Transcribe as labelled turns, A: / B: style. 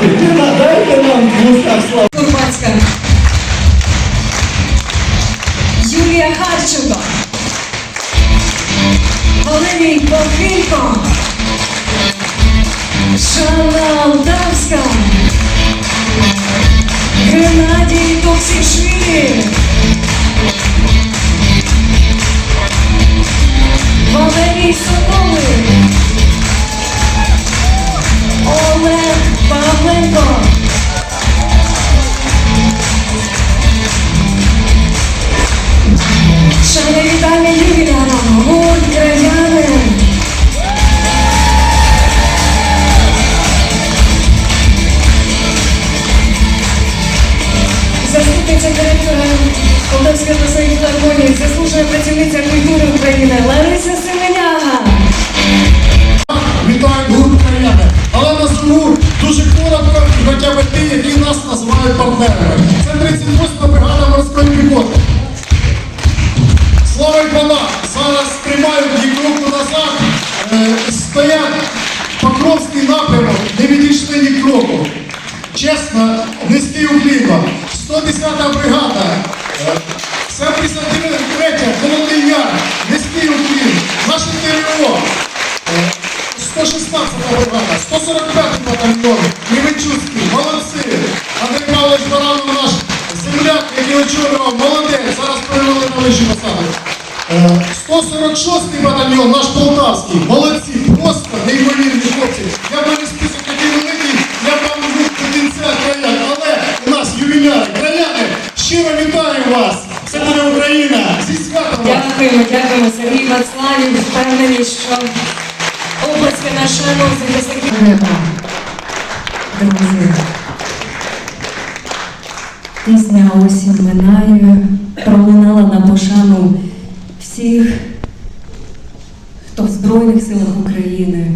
A: Дайте нам двух слава.
B: Курбацька. Юлія Харченко. Валерій Бахилько. Жанна Алдавська. Заслужена працівниця культури України Лариса Семеняга.
C: Вітаю групу «Краяни». Але назву дуже коротко, хоча б ті, які нас називають партнерами. Це 38-та бригада морської піхоти. Слава Івана! Зараз тримають їх руку назад, е, стоять Покровський напрямок, не відійшли ні кроку. Чесно, низький уклін. 110-та бригада. Е, 73-я, Холодний Яр, низький уклін. Наше ТРО. 116 бригада, 145 батальйон, Кременчуцький, молодці. Андрій Павлович Баранов наш земляк, який очолював, молодець, зараз перевели на вищі посади. Е, 146 батальйон, наш Полтавський, молодці, просто неймовірні хлопці. Я б не список такий великий, я б вам був кінця краян, але у нас ювіляри, краяни, щиро вітаю вас! Це буде
B: Дякуємо, дякуємо Сергій Вацлавів. Впевнені, що область наша носить такі
D: Друзі, пісня осінь минає, пролунала на пошану всіх, хто в Збройних силах України.